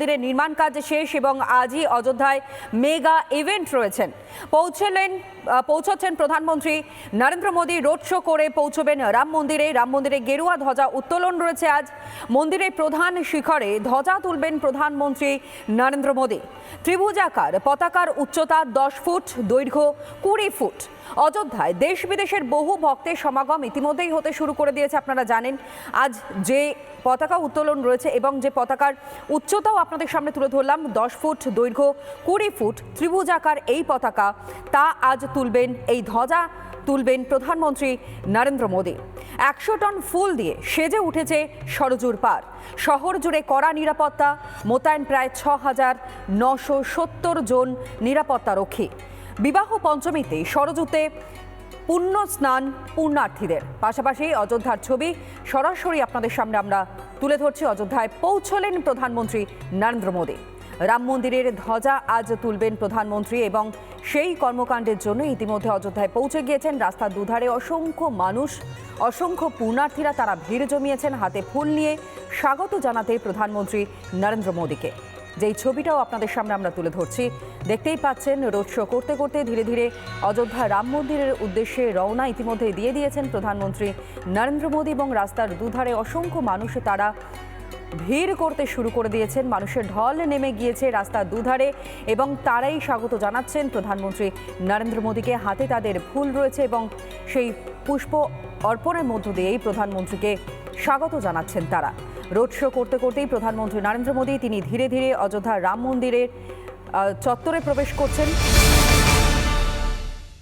মন্দিরের নির্মাণ কাজ শেষ এবং আজই অযোধ্যায় মেগা ইভেন্ট রয়েছেন। পৌঁছলেন পৌঁছচ্ছেন প্রধানমন্ত্রী নরেন্দ্র মোদী। রোড শো করে পৌঁছবেন রাম মন্দিরে। রাম মন্দিরে গেরুয়া ধ্বজা উত্তোলন রয়েছে আজ। মন্দিরের প্রধান শিখরে ধ্বজা তুলবেন প্রধানমন্ত্রী নরেন্দ্র মোদী। ত্রিভুজাকার, পতাকার উচ্চতা দশ ফুট, দৈর্ঘ্য কুড়ি ফুট। অযোধ্যায় দেশ বিদেশের বহু ভক্তের সমাগম ইতিমধ্যেই হতে শুরু করে দিয়েছে, আপনারা জানেন। আজ যে পতাকা উত্তোলন রয়েছে এবং যে পতাকার উচ্চতাও আপনাদের সামনে তুলে ধরলাম, দশ ফুট দৈর্ঘ্য, কুড়ি ফুট ত্রিভুজাকার এই পতাকা, তা আজ তুলবেন, এই ধ্বজা তুলবেন প্রধানমন্ত্রী নরেন্দ্র মোদী। একশো টন ফুল দিয়ে সেজে উঠেছে সরজুর পার। শহর জুড়ে কড়া নিরাপত্তা, মোতায়েন প্রায় ছ হাজার নশো সত্তর জন নিরাপত্তারক্ষী। বিবাহ পঞ্চমীতে সরজুতে পুণ্য স্নান পুণ্যার্থীদের। পাশাপাশি অযোধ্যার ছবি সরাসরি আপনাদের সামনে আমরা তুলে ধরছি। অযোধ্যায় পৌঁছলেন প্রধানমন্ত্রী নরেন্দ্র মোদী। রাম মন্দিরের ধ্বজা আজ তুলবেন প্রধানমন্ত্রী এবং সেই কর্মকাণ্ডের জন্য ইতিমধ্যে অযোধ্যায় পৌঁছে গিয়েছেন। রাস্তার দুধারে অসংখ্য মানুষ, অসংখ্য পুণ্যার্থীরা তারা ভিড় জমিয়েছেন। হাতে ফুল নিয়ে স্বাগত জানাতে প্রধানমন্ত্রী নরেন্দ্র মোদীকে। যেই ছবিটাও আপনাদের সামনে আমরা তুলে ধরছি, দেখতেই পাচ্ছেন রোড শো করতে করতে ধীরে ধীরে অযোধ্যা রাম মন্দিরের উদ্দেশ্যে রওনা ইতিমধ্যে দিয়ে দিয়েছেন প্রধানমন্ত্রী নরেন্দ্র মোদী এবং রাস্তার দুধারে অসংখ্য মানুষ তারা ভিড় করতে শুরু করে দিয়েছেন। মানুষের ঢল নেমে গিয়েছে রাস্তার দুধারে এবং তারাই স্বাগত জানাচ্ছেন প্রধানমন্ত্রী নরেন্দ্র মোদীকে। হাতে তাদের ফুল রয়েছে এবং সেই পুষ্প অর্পণের মধ্য দিয়েই প্রধানমন্ত্রীকে স্বাগত জানাচ্ছেন তারা। রোড শো করতে করতেই প্রধানমন্ত্রী নরেন্দ্র মোদী, তিনি ধীরে ধীরে অযোধ্যা রাম মন্দিরের চত্বরে প্রবেশ করছেন।